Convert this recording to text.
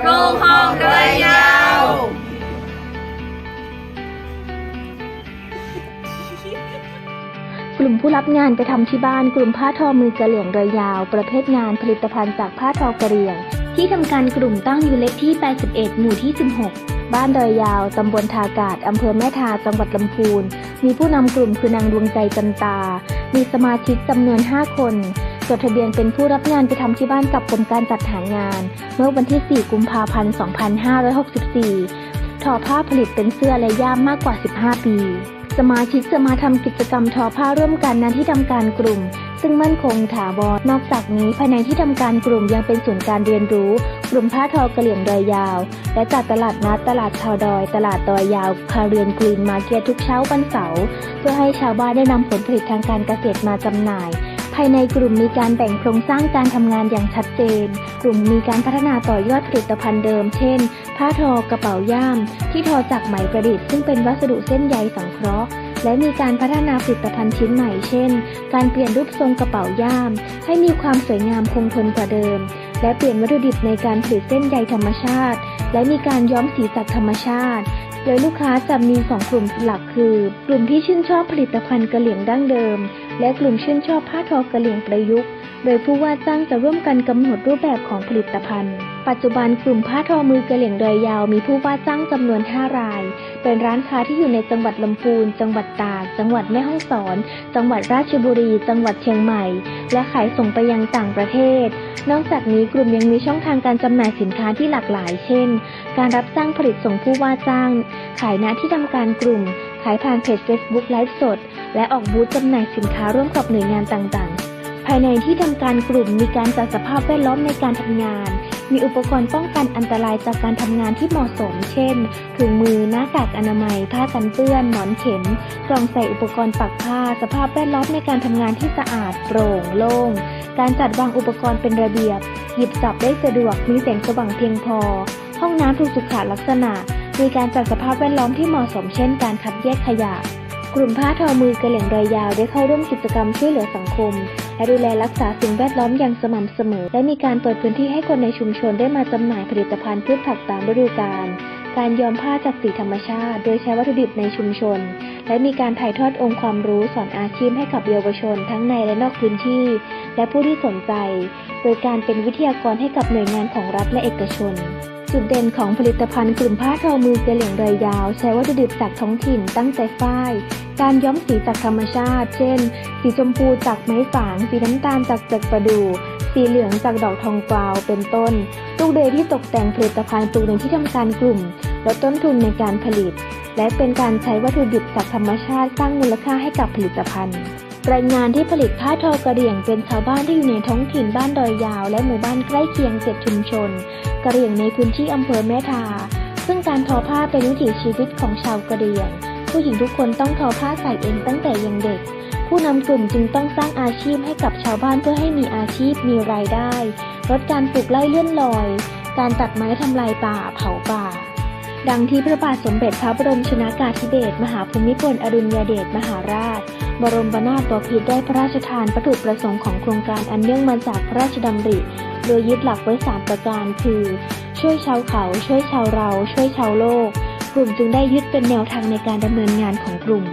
โรงห้องรือยาวกลุ่มผู้รับงานไปทำที่บ้านกลุ่มผ้าทอมือกระเหลี่ยงเรอยาว ประเภทงานผลิตภัณฑ์จากผ้าทอกระเหลี่ยง ที่ทำการกลุ่มตั้งอยู่เลขที่ 81 หมู่ที่ 16 บ้านดอยยาว ตำบลทากาศอำเภอแม่ทา จังหวัดลำพูน มีผู้นำกลุ่มคือนางดวงใจจันตา มีสมาชิกจำนวน 5 คน จดทะเบียนเป็นผู้รับงานไปทำที่บ้านกับกรมการจัดหางาน เมื่อวันที่ 4 กุมภาพันธ์ 2564 ทอผ้าผลิตเป็นเสื้อและย่ามมากกว่า 15 ปี สมาชิกจะมาทำกิจกรรมทอผ้าร่วมกันณที่ทำการกลุ่ม ซึ่งมั่นคงถาวรนอกจากนี้ภายในที่ทำการกลุ่มยังเป็นศูนย์การเรียนรู้ กลุ่มผ้าทอกระเหลี่ยงดอยยาว และจัดตลาดนัดตลาดชาวดอย ตลาดดอยยาวคาเรือนกรีนมาเก็ตทุกเช้าวันเสาร์เพื่อให้ชาวบ้านได้นำผลผลิตทางการเกษตรมาจำหน่าย ภายในกลุ่มมีการแบ่งโครงสร้างการทำงานอย่างชัดเจน กลุ่มมีการพัฒนาต่อยอดผลิตภัณฑ์เดิม เช่น ผ้าทอกระเป๋าย่าม ที่ทอจากไหมประดิษฐ์ซึ่งเป็นวัสดุเส้นใยสังเคราะห์และมีการพัฒนาผลิตภัณฑ์ชิ้นใหม่เช่น การเปลี่ยนรูปทรงกระเป๋าย่าม ให้มีความสวยงามคงทนกว่าเดิม และเปลี่ยนวัตถุดิบในการผลิตเส้นใยธรรมชาติ และมีการย้อมสีจากธรรมชาติ โดยลูกค้าจะมีสองกลุ่มหลักคือ กลุ่มที่ชื่นชอบผลิตภัณฑ์กระเหลี่ยงดั้งเดิม และกลุ่มชื่นชอบผ้าทอกระเหลี่ยงประยุกต์ โดยผู้ว่าจ้างจะร่วมกันกำหนดรูปแบบของผลิตภัณฑ์ ปัจจุบันกลุ่มผ้าทอมือกระเหลี่ยงดอยยาวมีผู้ว่าจ้างจำนวน 5 ราย เป็นร้านค้าที่อยู่ในจังหวัดลำพูน จังหวัดตาก จังหวัดแม่ฮ่องสอน จังหวัดราชบุรี จังหวัดเชียงใหม่ และขายส่งไปยังต่างประเทศ นอกจากนี้กลุ่มยังมีช่องทางการจำหน่ายสินค้าที่หลากหลาย เช่น การรับจ้างผลิตส่งผู้ว่าจ้าง ขายณที่ทำการกลุ่ม ขายผ่านเพจ Facebook ไลฟ์สด และออกบูธจำหน่ายสินค้าร่วมกับหน่วยงานต่างๆ ภายในที่ทำการกลุ่มมีการจัดสภาพแวดล้อมในการทำงาน มีอุปกรณ์ป้องกันอันตรายจากการทำงานที่เหมาะสม เช่น ถุงมือ หน้ากากอนามัย ผ้ากันเปื้อน หมอนเข็ม กล่องใส่อุปกรณ์ปักผ้า สภาพแวดล้อมในการทำงานที่สะอาด โปร่ง โล่ง การจัดวางอุปกรณ์เป็นระเบียบ หยิบจับได้สะดวก มีแสงสว่างเพียงพอ ห้องน้ำถูกสุขลักษณะ มีการจัดสภาพแวดล้อมที่เหมาะสมเช่นการคัดแยกขยะ กลุ่มผ้าทอมือกระเหลี่ยงรอยยาวได้เข้าร่วมกิจกรรมช่วยเหลือสังคม และดูแลรักษาสิ่งแวดล้อมอย่างสม่ำเสมอ และมีการเปิดพื้นที่ให้คนในชุมชนได้มาจำหน่ายผลิตภัณฑ์พืชผักตามฤดูกาลการย้อมผ้าจากสีธรรมชาติ โดยใช้วัตถุดิบในชุมชน และมีการถ่ายทอดองค์ความรู้สอนอาชีพให้กับเยาวชน ทั้งในและนอกพื้นที่ และผู้ที่สนใจ โดยการเป็นวิทยากรให้กับหน่วยงานของรัฐและเอกชน จุดเด่นของผลิตภัณฑ์กลุ่มผ้าทอมือกระเหลี่ยงรอยยาว ใช้วัตถุดิบจากท้องถิ่นตั้งใจฝ้าย การย้อมสีจากธรรมชาติ เช่น สีชมพูจากไม้ฝาง สีน้ำตาลจากเปลือกประดู่สีเหลืองจากดอกทองกวาวเป็นต้น ลูกเดยที่ตกแต่งผลิตภัณฑ์ปลูกในที่ทำการกลุ่มลดต้นทุนในการผลิต และเป็นการใช้วัตถุดิบจากธรรมชาติสร้างมูลค่าให้กับผลิตภัณฑ์แรงงานที่ผลิตผ้าทอกระเหรี่ยงเป็นชาวบ้านที่อยู่ในท้องถิ่นบ้านดอยยาว และหมู่บ้านใกล้เคียงเจ็ดชุมชน กระเหรี่ยงในพื้นที่อำเภอแม่ทา ซึ่งการทอผ้าเป็นวิถีชีวิตของชาวกะเหรี่ยง ผู้หญิงทุกคนต้องทอผ้าใส่เองตั้งแต่ยังเด็ก ผู้นำกลุ่มจึงต้องสร้างอาชีพให้กับชาวบ้านเพื่อให้มีอาชีพมีรายได้ ลดการปลูกไร่เลื่อนลอย การตัดไม้ทำลายป่าเผาป่าดังที่พระบาทสมเด็จพระบรมชนากาธิเบศรมหาภูมิพลอดุลยเดชมหาราช บรมนาถบพิตรได้พระราชทานวัตถุประสงค์ของโครงการอันเนื่องมาจากพระราชดำริ โดยยึดหลักไว้ 3 ประการ คือ ช่วยชาวเขา ช่วยชาวเรา ช่วยชาวโลก กลุ่มจึงได้ยึดเป็นแนวทางในการดำเนินงานของกลุ่ม